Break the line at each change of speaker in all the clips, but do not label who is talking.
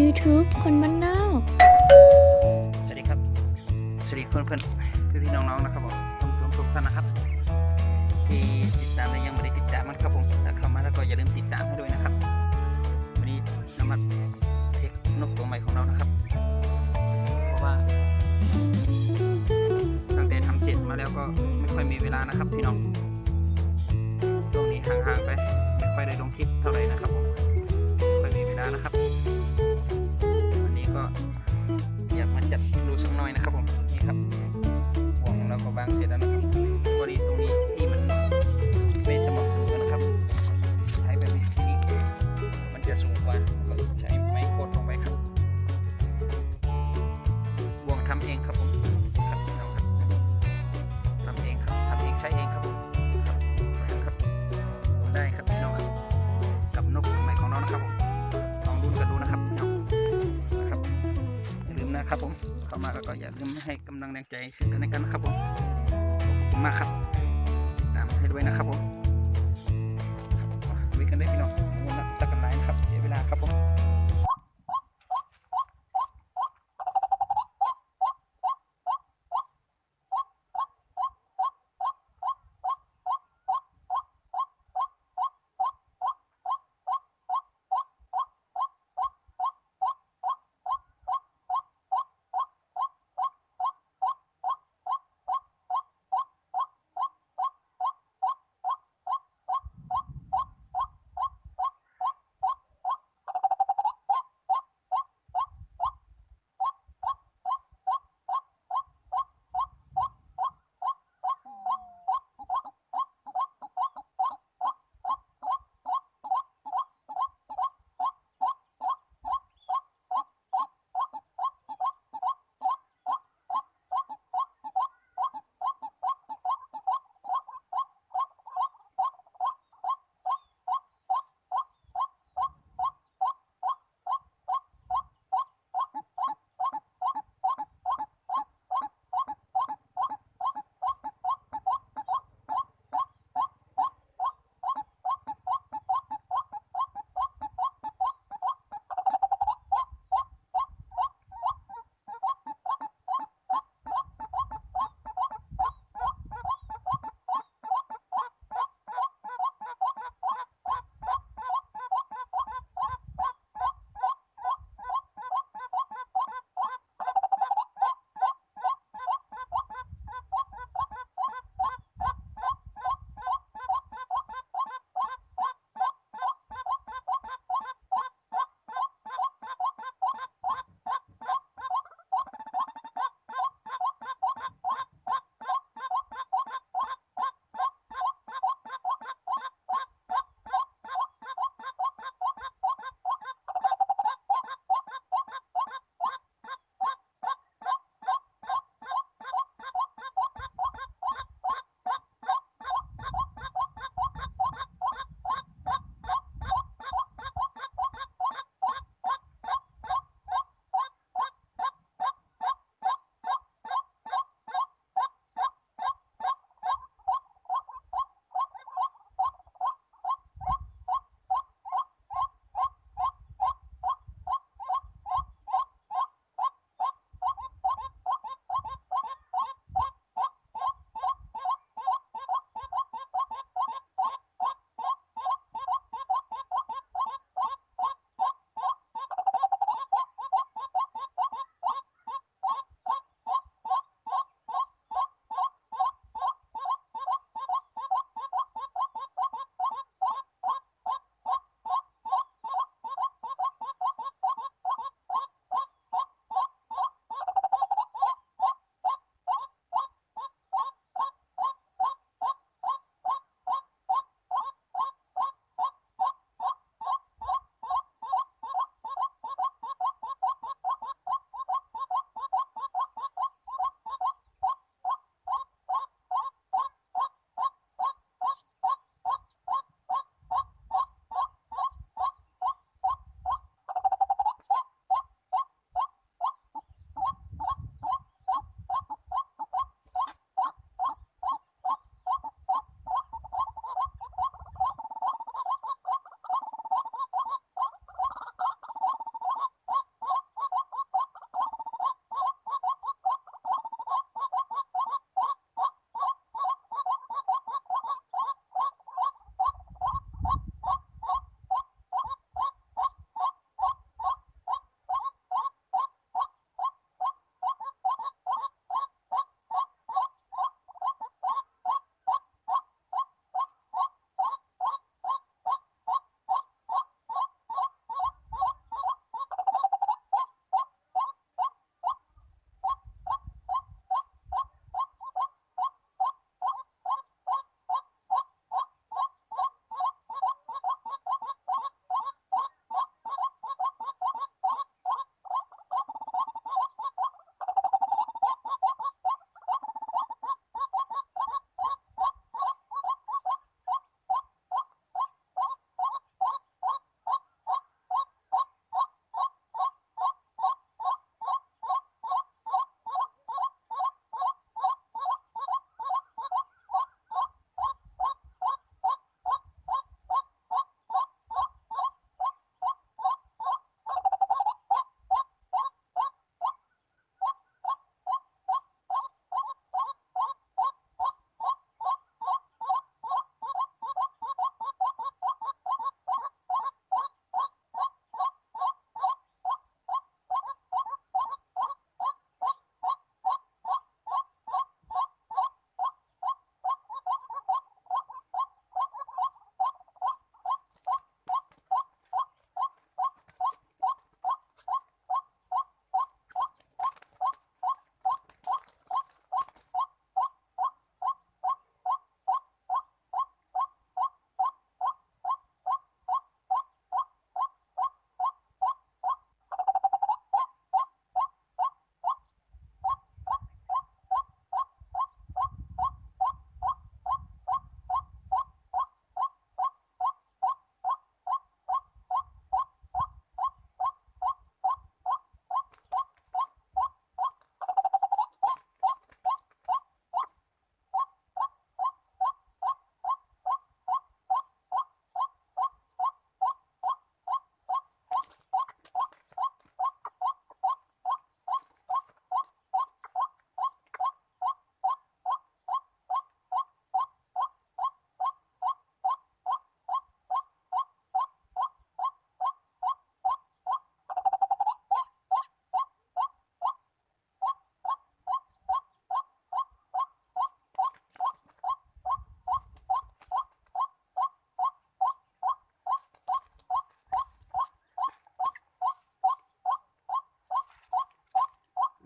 YouTube คนบ้านนอก
สวัสดีครับ สวัสดีเพื่อนเพื่อนพี่พี่ๆน้องๆนะครับผมท่านผู้ชมทุกท่านนะครับ ที่ติดตามและยังไม่ได้ติดตามมันครับผมถ้าเข้ามาแล้วก็อย่าลืมติดตามให้ด้วยนะครับ วันนี้น้ำมันเทคนกตัวใหม่ของเรานะครับ เพราะว่าตั้งแต่ทำเสร็จมาแล้วก็ไม่ค่อยมีเวลานะครับพี่น้องช่วงนี้ห่างๆไปไม่ค่อยได้ลงคลิปเท่าไหร่นะครับผมไม่ค่อยมีเวลานะครับ จัดดูสักหน่อยนะครับผมนี่ครับห่วงของเราก็บางเสร็จแล้วนะครับพอดีตรงนี้ อย่าลืมให้กำลังแรงใจซึ่งกันและกันนะครับผมขอบคุณมากครับตามให้ด้วยนะครับผมไว้กันได้พี่น้องมูนักตะกันไลน์นะครับ เสียเวลาครับผม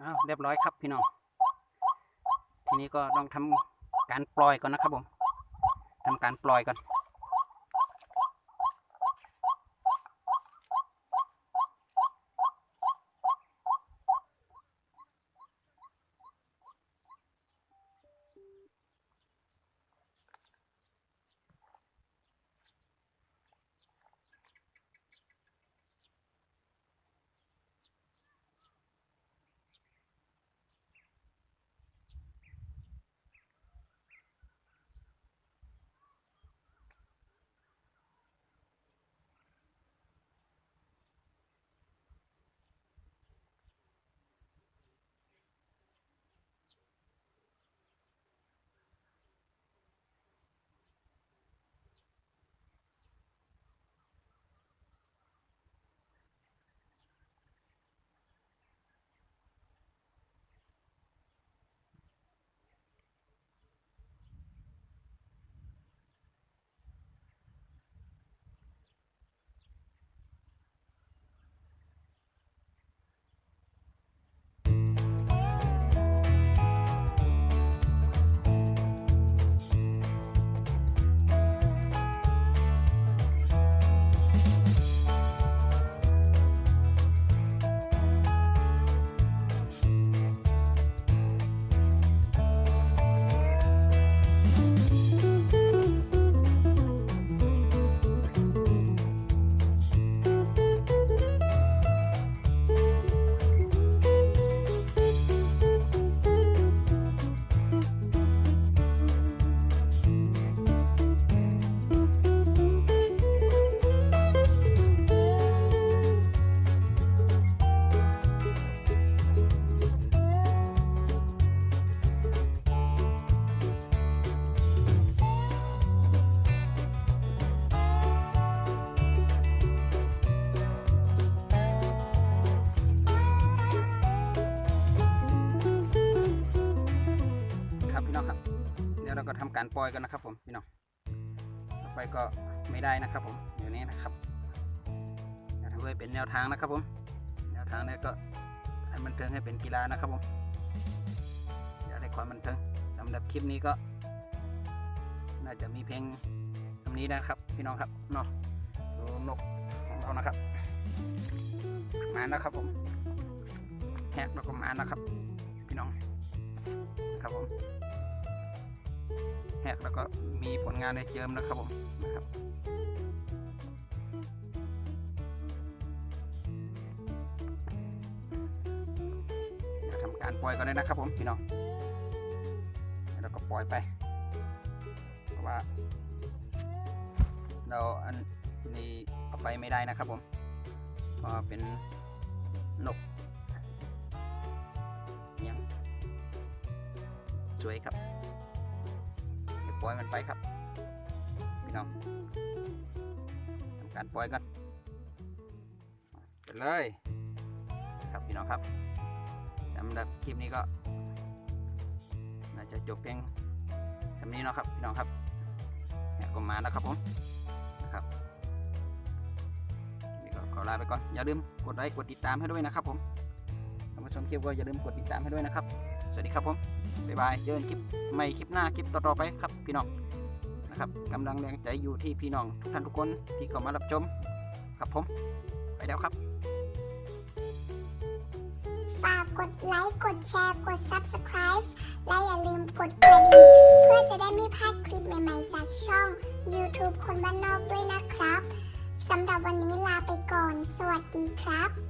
อ้าวเรียบร้อยครับพี่น้อง ทีนี้ก็ต้องทำการปล่อยก่อนนะครับผมทำการปล่อยก่อน น้องครับ เดี๋ยวเราก็ทำการปล่อยกันนะครับผมพี่น้องต่อไปก็ไม่ได้นะครับผมเดี๋ยวนี้นะครับเดี๋ยวทำเพื่อเป็นแนวทางนะครับผมแนวทางนี้ก็ให้มันเทิงให้เป็นกีฬานะครับผมอยากได้ความบันเทิงสำหรับคลิปนี้ก็ น่าจะมีเพลงสำนี้นะครับ พี่น้องครับเนาะดูนกของเรานะครับ มาแล้วครับผมแฮกแล้วก็มาแล้วครับ พี่น้องนะครับผม ฮกแล้วก็มีผลงานในเจิมนะครับผมนะครับเดี๋ยวทำการปล่อยกันเลยนะครับผมพี่น้องแล้วก็ปล่อยไป เพราะว่า เราอันนี้เอาไปไม่ได้นะครับผมเพราะเป็นนกเลี้ยังสวยครับ ปล่อยมันไปครับพี่น้องทำการปล่อยกันไปเลย ครับพี่น้องครับสำหรับคลิปนี้ก็น่าจะจบเพียงสำนี้เนาะครับพี่น้องครับเนี่ยก็มาแล้วครับผมนะครับนี้ก็ขอลาไปก่อนอย่าลืมกดไลค์กดติดตามให้ด้วยนะครับผมท่านผู้ชมคลิปก็อย่าลืมกดติดตามให้ด้วยนะครับ สวัสดีครับผมบ๊ายบายเจอกันคลิปไม่คลิปหน้าคลิปต่อๆไปครับพี่น้องนะครับกำลังแรงใจอยู่ที่พี่น้องทุกท่านทุกคนที่เข้ามารับชมครับผม ไปแล้วครับ
ฝากกดไลค์กดแชร์กด Subscribe และอย่าลืมกดกระดิ่งเพื่อจะได้ไม่พลาดคลิปใหม่ๆจากช่อง YouTube คนบ้านนอกด้วยนะครับสำหรับวันนี้ลาไปก่อน สวัสดีครับ